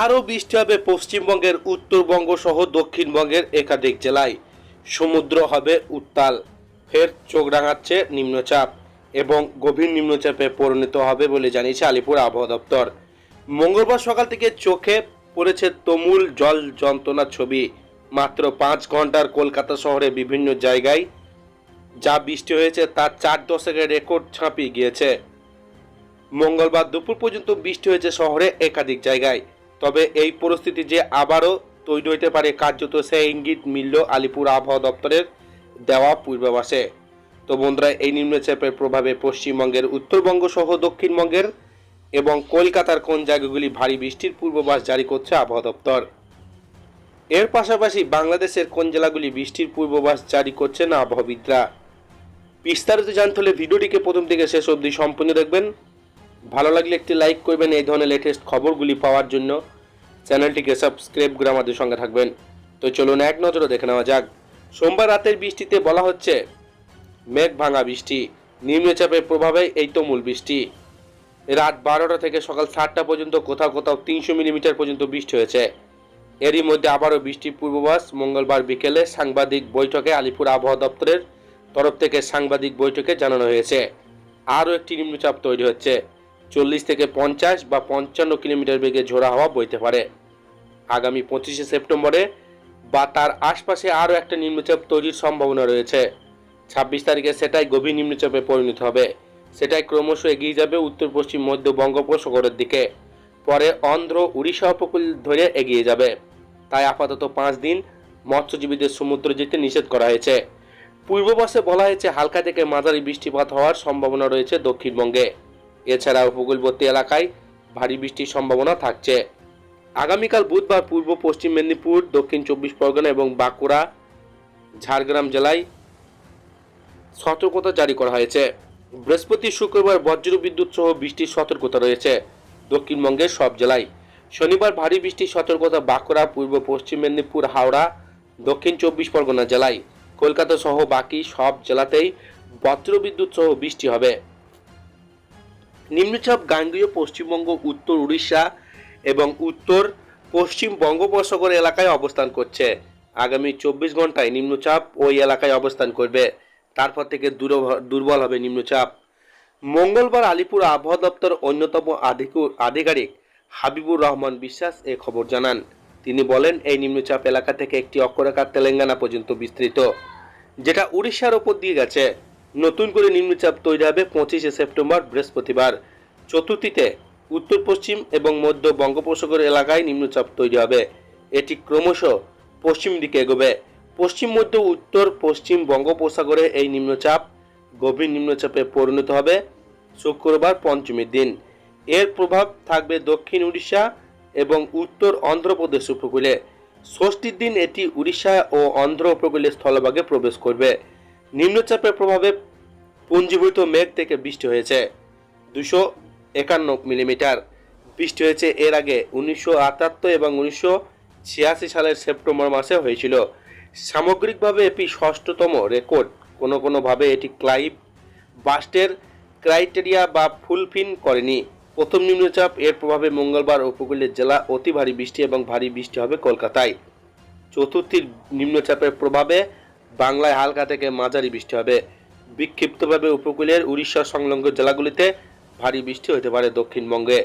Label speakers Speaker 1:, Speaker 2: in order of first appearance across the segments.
Speaker 1: আরও বৃষ্টি হবে পশ্চিমবঙ্গের উত্তরবঙ্গ সহ দক্ষিণবঙ্গের একাধিক জেলায়। সমুদ্র হবে উত্তাল। ফের চোখ রাঙাচ্ছে নিম্নচাপ এবং গভীর নিম্নচাপে পরিণত হবে বলে জানিয়েছে আলিপুর আবহাওয়া দপ্তর। মঙ্গলবার সকাল থেকে চোখে পড়েছে তমুল জল যন্ত্রণার ছবি। মাত্র পাঁচ ঘণ্টার কলকাতা শহরে বিভিন্ন জায়গায় যা বৃষ্টি হয়েছে তার চার দশকের রেকর্ড ছাপিয়ে গিয়েছে। মঙ্গলবার দুপুর পর্যন্ত বৃষ্টি হয়েছে শহরে একাধিক জায়গায়। তবে এই পরিস্থিতি যে আবারও তৈরি হইতে পারে, কার্যত সে ইঙ্গিত মিলল আলিপুর আবহাওয়া দপ্তরের দেওয়া পূর্বাভাসে। তো বন্ধুরা, এই নিম্নচাপের প্রভাবে পশ্চিমবঙ্গের উত্তরবঙ্গ সহ দক্ষিণবঙ্গের এবং কলকাতার কোন জায়গাগুলি ভারী বৃষ্টির পূর্বাভাস জারি করছে আবহাওয়া দপ্তর? এর পাশাপাশি বাংলাদেশের কোন জেলাগুলি বৃষ্টির পূর্বাভাস জারি করছে না আবহাওয়াবিদরা? বিস্তারিত জানতে হলে ভিডিওটিকে প্রথম থেকে শেষ অবধি সম্পূর্ণ দেখবেন। ভালো লাগলে একটি লাইক করবেন, এই ধরনের লেটেস্ট খবরগুলি পাওয়ার জন্য। চ্যানেলটিকে সাবস্ক্রাইব করে আমাদের সঙ্গে থাকবেন। তো চলুন এক নজরে দেখে নেওয়া যাক। সোমবার রাতের বৃষ্টিতে বলা হচ্ছে, মেঘ ভাঙা বৃষ্টি, নিম্নচাপের প্রভাবে এই তো মূল বৃষ্টি। রাত বারোটা থেকে সকাল সাতটা পর্যন্ত কোথাও কোথাও তিনশো মিলিমিটার পর্যন্ত বৃষ্টি হয়েছে। এরই মধ্যে আবারও বৃষ্টির পূর্বাভাস মঙ্গলবার বিকেলে সাংবাদিক বৈঠকে আলিপুর আবহাওয়া দপ্তরের তরফ থেকে সাংবাদিক বৈঠকে জানানো হয়েছে। আরও একটি নিম্নচাপ তৈরি হচ্ছে। চল্লিশ থেকে পঞ্চাশ বা পঞ্চান্ন কিলোমিটার বেগে ঝোড়া হাওয়া বইতে পারে। আগামী পঁচিশে সেপ্টেম্বরে বা তার আশপাশে আরও একটা নিম্নচাপ তৈরির সম্ভাবনা রয়েছে। ছাব্বিশ তারিখে সেটাই গভীর নিম্নচাপে পরিণত হবে। সেটাই ক্রমশ এগিয়ে যাবে উত্তর, পশ্চিম, মধ্য বঙ্গোপসাগরের দিকে। পরে অন্ধ্র, উড়িষ্যা উপকূল ধরে এগিয়ে যাবে। তাই আপাতত পাঁচ দিন মৎস্যজীবীদের সমুদ্র যেতে নিষেধ করা হয়েছে। পূর্ববাসে বলা হয়েছে, হালকা থেকে মাঝারি বৃষ্টিপাত হওয়ার সম্ভাবনা রয়েছে দক্ষিণবঙ্গে। এছাড়া উপকূলবর্তী এলাকায় ভারী বৃষ্টির সম্ভাবনা থাকছে। আগামীকাল বুধবার পূর্ব পশ্চিম মেদিনীপুর, দক্ষিণ চব্বিশ পরগনা এবং বাঁকুড়া, ঝাড়গ্রাম জেলায় সতর্কতা জারি করা হয়েছে। বৃহস্পতি, শুক্রবার বজ্র বিদ্যুৎ সহ বৃষ্টির সতর্কতা রয়েছে দক্ষিণবঙ্গের সব জেলায়। শনিবার ভারী বৃষ্টির সতর্কতা বাঁকুড়া, পূর্ব পশ্চিম মেদিনীপুর, হাওড়া, দক্ষিণ চব্বিশ পরগনা জেলায়। কলকাতা সহ বাকি সব জেলাতেই বজ্র বিদ্যুৎ সহ বৃষ্টি হবে। নিম্নচাপ গাঙ্গীয় পশ্চিমবঙ্গ, উত্তর উড়িষ্যা এবং উত্তর পশ্চিম বঙ্গোপসাগর এলাকায় অবস্থান করছে। আগামী চব্বিশ ঘন্টায় নিম্নচাপ ওই এলাকায় অবস্থান করবে। তারপর থেকে দুর্বল হবে নিম্নচাপ। মঙ্গলবার আলিপুর আবহাওয়া দপ্তর অন্যতম আধিকু- আধিকারিক হাবিবুর রহমান বিশ্বাস এ খবর জানান। তিনি বলেন, এই নিম্নচাপ এলাকা থেকে একটি অক্ষরেখার তেলেঙ্গানা পর্যন্ত বিস্তৃত, যেটা উড়িষ্যার ওপর দিয়ে গেছে। নতুন করে নিম্নচাপ তৈরি হবে পঁচিশে সেপ্টেম্বর বৃহস্পতিবার। চতুর্থীতে উত্তর, পশ্চিম এবং মধ্য বঙ্গোপসাগর এলাকায় নিম্নচাপ তৈরি হবে। এটি ক্রমশ পশ্চিম দিকে এগোবে। পশ্চিম, মধ্য, উত্তর, পশ্চিম বঙ্গোপসাগরে এই নিম্নচাপ গভীর নিম্নচাপে পরিণত হবে শুক্রবার পঞ্চমীর দিন। এর প্রভাব থাকবে দক্ষিণ উড়িষ্যা এবং উত্তর অন্ধ্রপ্রদেশ উপকূলে। ষষ্ঠীর দিন এটি উড়িষ্যা ও অন্ধ্র উপকূলের স্থলভাগে প্রবেশ করবে। নিম্নচাপের প্রভাবে পুঞ্জীভূত মেঘ থেকে বৃষ্টি হয়েছে। দুশো একান্ন মিলিমিটার বৃষ্টি হয়েছে এর আগে উনিশশো আটাত্তর এবং উনিশশো ছিয়াশি সালের সেপ্টেম্বর মাসে হয়েছিল। সামগ্রিকভাবে এটি ষষ্ঠতম রেকর্ড। কোনো কোনোভাবে এটি ক্লাইভ বাস্টের ক্রাইটেরিয়া বা ফুলফিন করেনি। প্রথম নিম্নচাপ এর প্রভাবে মঙ্গলবার উপকূলের জেলা অতি ভারী বৃষ্টি এবং ভারী বৃষ্টি হবে কলকাতায়। চতুর্থীর নিম্নচাপের প্রভাবে বাংলায় হালকা থেকে মাঝারি বৃষ্টি হবে। বিক্ষিপ্তভাবে উপকূলের উড়িষ্যা সংলগ্ন জেলাগুলিতে ভারী বৃষ্টি হতে পারে দক্ষিণবঙ্গে।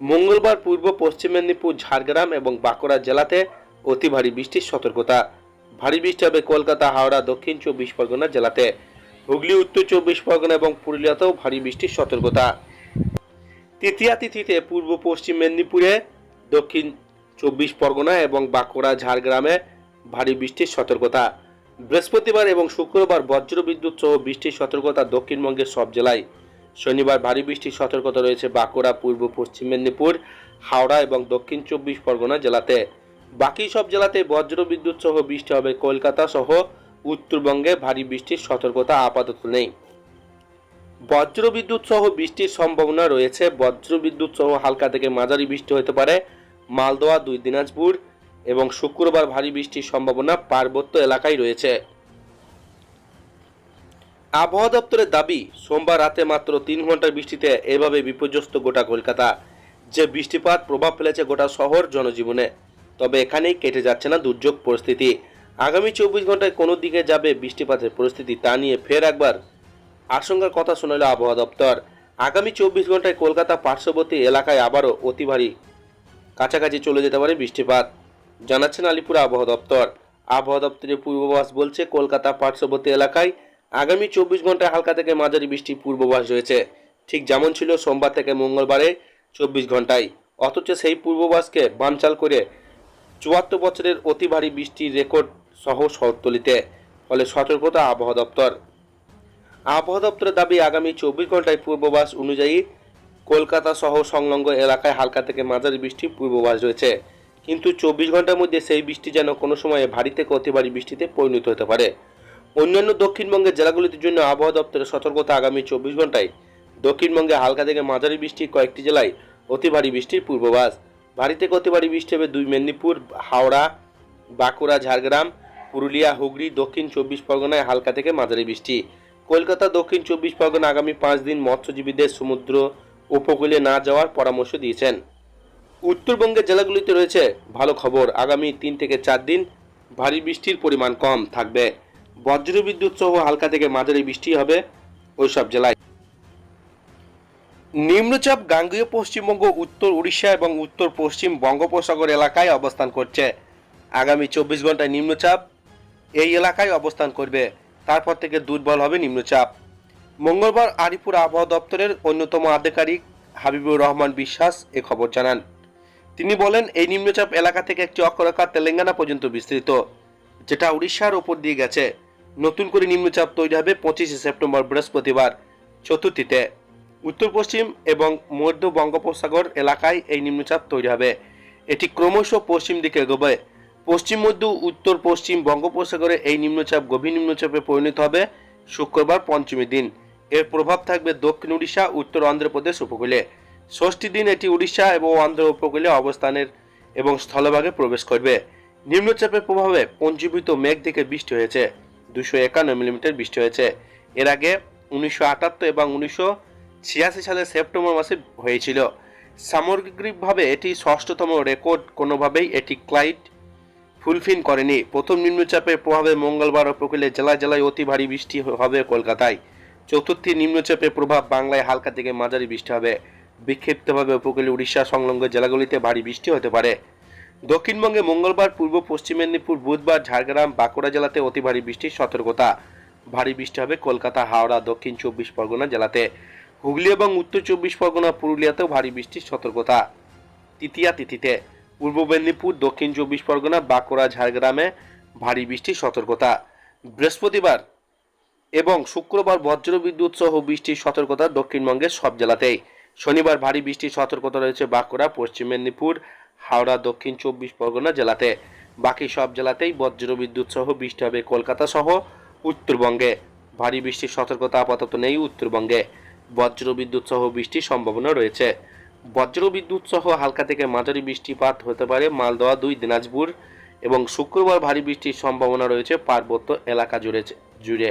Speaker 1: মঙ্গলবার পূর্ব পশ্চিম মেদিনীপুর, ঝাড়গ্রাম এবং বাঁকুড়া জেলাতে অতি ভারী বৃষ্টির সতর্কতা। ভারী বৃষ্টি হবে কলকাতা, হাওড়া, দক্ষিণ চব্বিশ পরগনা জেলাতে। হুগলি, উত্তর চব্বিশ পরগনা এবং পুরুলিয়াতেও ভারী বৃষ্টির সতর্কতা। তৃতীয়া তিথিতে পূর্ব পশ্চিম মেদিনীপুরে, দক্ষিণ চব্বিশ পরগনা এবং বাঁকুড়া, ঝাড়গ্রামে ভারী বৃষ্টির সতর্কতা। বৃহস্পতিবার এবং শুক্রবার বজ্র বিদ্যুৎ সহ বৃষ্টির সতর্কতা দক্ষিণবঙ্গের সব জেলায়। শনিবার ভারী বৃষ্টির সতর্কতা রয়েছে বাঁকুড়া, পূর্ব, পশ্চিম মেদিনীপুর, হাওড়া এবং দক্ষিণ চব্বিশ পরগনা জেলাতে। বাকি সব জেলাতে বজ্র বিদ্যুৎ সহ বৃষ্টি হবে। কলকাতা সহ উত্তরবঙ্গে ভারী বৃষ্টির সতর্কতা আপাতত নেই। বজ্র বিদ্যুৎ সহ বৃষ্টির সম্ভাবনা রয়েছে। বজ্র বিদ্যুৎ সহ হালকা থেকে মাঝারি বৃষ্টি হতে পারে। মালদোয়া, দুই দিনাজপুর এবং শুক্রবার ভারী বৃষ্টির সম্ভাবনা পার্বত্য এলাকায় রয়েছে। আবহাওয়া দপ্তরের দাবি, সোমবার রাতে মাত্র তিন ঘণ্টার বৃষ্টিতে এভাবে বিপর্যস্ত গোটা কলকাতা, যে বৃষ্টিপাত প্রভাব ফেলেছে গোটা শহর জনজীবনে। তবে এখানেই কেটে যাচ্ছে না দুর্যোগ পরিস্থিতি। আগামী চব্বিশ ঘন্টায় কোনো দিকে যাবে বৃষ্টিপাতের পরিস্থিতি তা নিয়ে ফের একবার আশঙ্কার কথা শোনালো আবহাওয়া দপ্তর। আগামী চব্বিশ ঘন্টায় কলকাতা পার্শ্ববর্তী এলাকায় আবারও অতি ভারী কাছাকাছি চলে যেতে পারে বৃষ্টিপাত। জানাচ্ছেন আলিপুর আবহাওয়া দপ্তর। আবহাওয়া দপ্তরের পূর্বাভাস বলছে, কলকাতা পার্শ্ববর্তী এলাকায় আগামী চব্বিশ ঘন্টায় হালকা থেকে মাঝারি বৃষ্টির পূর্বাভাস রয়েছে। ঠিক যেমন ছিল সোমবার থেকে মঙ্গলবারে চব্বিশ ঘন্টায়। অথচ সেই পূর্বাভাসকে বানচাল করে চুয়াত্তর বছরের অতি ভারী বৃষ্টির রেকর্ড সহ শহরতলিতে, ফলে সতর্কতা আবহাওয়া দপ্তর। আবহাওয়া দপ্তরের দাবি, আগামী চব্বিশ ঘন্টায় পূর্বাভাস অনুযায়ী কলকাতা সহ সংলগ্ন এলাকায় হালকা থেকে মাঝারি বৃষ্টির পূর্বাভাস রয়েছে। কিন্তু চব্বিশ ঘণ্টার মধ্যে সেই বৃষ্টি যেন কোনো সময়ে ভারী থেকে অতি ভারী বৃষ্টিতে পরিণত হতে পারে। অন্যান্য দক্ষিণবঙ্গের জেলাগুলির জন্য আবহাওয়া দপ্তরের সতর্কতা আগামী চব্বিশ ঘন্টায়। দক্ষিণবঙ্গে হালকা থেকে মাঝারি বৃষ্টি কয়েকটি জেলায় অতি ভারী বৃষ্টির পূর্বাভাস। ভারী থেকে অতি ভারী বৃষ্টি হবে দুই মেদিনীপুর, হাওড়া, বাঁকুড়া, ঝাড়গ্রাম, পুরুলিয়া, হুগলি, দক্ষিণ চব্বিশ পরগনায় হালকা থেকে মাঝারি বৃষ্টি। কলকাতা, দক্ষিণ চব্বিশ পরগনা আগামী পাঁচ দিন মৎস্যজীবীদের সমুদ্র উপকূলে না যাওয়ার পরামর্শ দিয়েছেন। উত্তরবঙ্গের জেলাগুলিতে রয়েছে ভালো খবর। আগামী তিন থেকে চার দিন ভারী বৃষ্টির পরিমাণ কম থাকবে। বজ্রবিদ্যুৎ সহ হালকা থেকে মাঝারি বৃষ্টি হবে ওইসব জেলায়। নিম্নচাপ গাঙ্গীয় পশ্চিমবঙ্গ, উত্তর উড়িষ্যা এবং উত্তর পশ্চিম বঙ্গোপসাগর এলাকায় অবস্থান করছে। আগামী চব্বিশ ঘন্টায় নিম্নচাপ এই এলাকায় অবস্থান করবে। তারপর থেকে দুর্বল হবে নিম্নচাপ। মঙ্গলবার আরিপুর আবহাওয়া দপ্তরের অন্যতম আধিকারিক হাবিবুর রহমান বিশ্বাস এ খবর জানান। তিনি বলেন, এই নিম্নচাপ এলাকা থেকে একটি অক্ষরেখা তেলেঙ্গানা পর্যন্ত বিস্তৃত, যেটা উড়িষ্যার ওপর দিয়ে গেছে। নতুন করে নিম্নচাপ তৈরি হবে পঁচিশে সেপ্টেম্বর বৃহস্পতিবার চতুর্থীতে। উত্তর পশ্চিম এবং মধ্য বঙ্গোপসাগর এলাকায় এই নিম্নচাপ তৈরি হবে। এটি ক্রমশ পশ্চিম দিকে এগোবে। পশ্চিম মধ্য, উত্তর পশ্চিম বঙ্গোপসাগরে এই নিম্নচাপ গভীর নিম্নচাপে পরিণত হবে শুক্রবার পঞ্চমী দিন। এর প্রভাব থাকবে দক্ষিণ উড়িষ্যা, উত্তর অন্ধ্রপ্রদেশ উপকূলে। ষষ্ঠী দিন এটি উড়িষ্যা এবং অন্ধ্র উপকূলে অবস্থানের এবং স্থলভাগে প্রবেশ করবে। নিম্নচাপের প্রভাবে পঞ্জীভূত মেঘ থেকে বৃষ্টি হয়েছে। দুশো একান্ন মিলিমিটার বৃষ্টি হয়েছে। এর আগে উনিশশো আটাত্তর এবং উনিশশো ছিয়াশি সালের সেপ্টেম্বর মাসে হয়েছিল। সামগ্রিকভাবে এটি ষষ্ঠতম রেকর্ড। কোনোভাবেই এটি ক্লাইট ফুলফিল করেনি। প্রথম নিম্নচাপের প্রভাবে মঙ্গলবার উপকূলে জেলায় জেলায় অতি ভারী বৃষ্টি হবে কলকাতায়। চতুর্থী নিম্নচাপের প্রভাব বাংলায় হালকা থেকে মাঝারি বৃষ্টি হবে। বিক্ষিপ্তভাবে উপকূলে উড়িষ্যা সংলগ্ন জেলাগুলিতে ভারী বৃষ্টি হতে পারে। দক্ষিণবঙ্গে মঙ্গলবার, পূর্ব পশ্চিম মেদিনীপুর, বুধবার, ঝাড়গ্রাম, বাঁকুড়া জেলাতে অতি ভারী বৃষ্টির সতর্কতা। ভারী বৃষ্টি হবে কলকাতা, হাওড়া, দক্ষিণ চব্বিশ পরগনা জেলাতে। হুগলি এবং উত্তর চব্বিশ পরগনা, পুরুলিয়াতেও ভারী বৃষ্টির সতর্কতা। তৃতীয়া তিথিতে পূর্ব মেদিনীপুর, দক্ষিণ চব্বিশ পরগনা, বাঁকুড়া, ঝাড়গ্রামে ভারী বৃষ্টির সতর্কতা। বৃহস্পতিবার এবং শুক্রবার বজ্রবিদ্যুৎ সহ বৃষ্টির সতর্কতা দক্ষিণবঙ্গের সব জেলাতেই। শনিবার ভারী বৃষ্টির সতর্কতা রয়েছে বাঁকুড়া, পশ্চিম মেদিনীপুর, হাওড়া, দক্ষিণ চব্বিশ পরগনা জেলাতে। বাকি সব জেলাতেই বজ্রবিদ্যুৎ সহ বৃষ্টি হবে কলকাতা সহ উত্তরবঙ্গে। ভারী বৃষ্টির সতর্কতা আপাতত নেই উত্তরবঙ্গে। বজ্রবিদ্যুৎ সহ বৃষ্টির সম্ভাবনা রয়েছে। বজ্রবিদ্যুৎ সহ হালকা থেকে মাঝারি বৃষ্টিপাত হতে পারে মালদহ দুই, দিনাজপুর এবং শুক্রবার ভারী বৃষ্টির সম্ভাবনা রয়েছে পার্বত্য এলাকা জুড়ে জুড়ে।